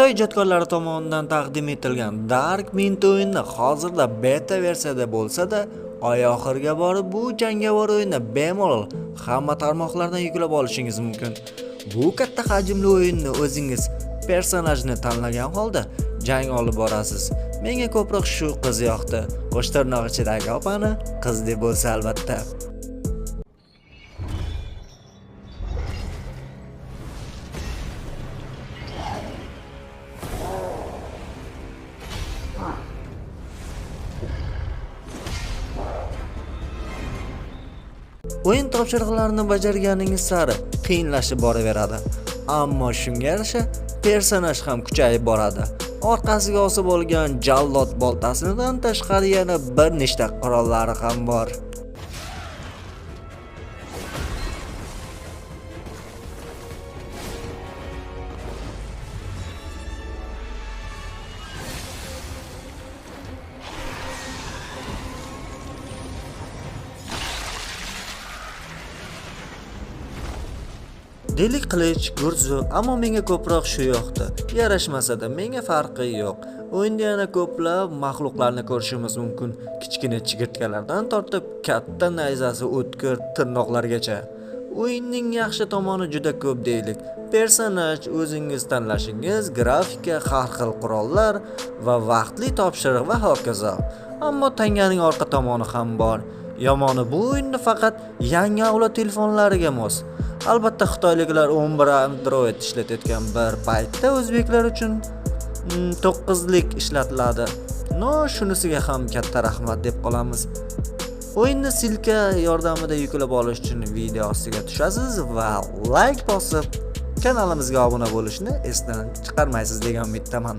xitoy ijodkorlari tomonidan taqdim etilgan dark mint o'yini hozirda beta versiyada bo'lsa-da oy oxiriga borib bu jangovar o'yinni bemalol hamma tarmoqlardan yuklab olishingiz mumkin. Bu katta hajmli o'yinni o'zingiz personajni tanlagan holda jang olib borasiz. Menga ko'proq shu qiz yoqdi. Qo'sh tirnoq ichidagi opani qiz deb bo'lsa albatta. O'yin topshiriqlarini bajarganingiz sari qiyinlashib boraveradi. Ammo shunga yarasha personaj ham kuchayib boradi. Orqasiga osib olgan jallod boltasidan tashqari yana bir nechta qurollari ham bor. Delik qilich gurzu ammo menga ko'proq shu yoqdi. Yarashmasa-da menga farqi yo'q. O'yinda yana ko'plab maxluqlarni ko'rishimiz mumkin. Kichkina chigirtkalardan tortib katta nayzasi o'tkir tirnoqlargacha. O'yinning yaxshi tomoni juda ko'p deylik. Personaj o'zingiz tanlashingiz grafika har xil qurollar va vaqtli topshiriq va hokazo. Ammo tanganing orqa tomoni ham bor. Yomoni bu o'yinni faqat yangi avlod telefonlariga mos. Albatta xitoyliklar 11 android ishlatayotgan bir paytda o'zbeklar uchun mm, to'qqizlik ishlatiladi. No shunisiga ham katta rahmat deb qolamiz. O'yinni silka yordamida yuklab olish uchun video ostiga tushasiz va like bosib kanalimizga obuna bo'lishni esdan chiqarmaysiz degan umiddaman.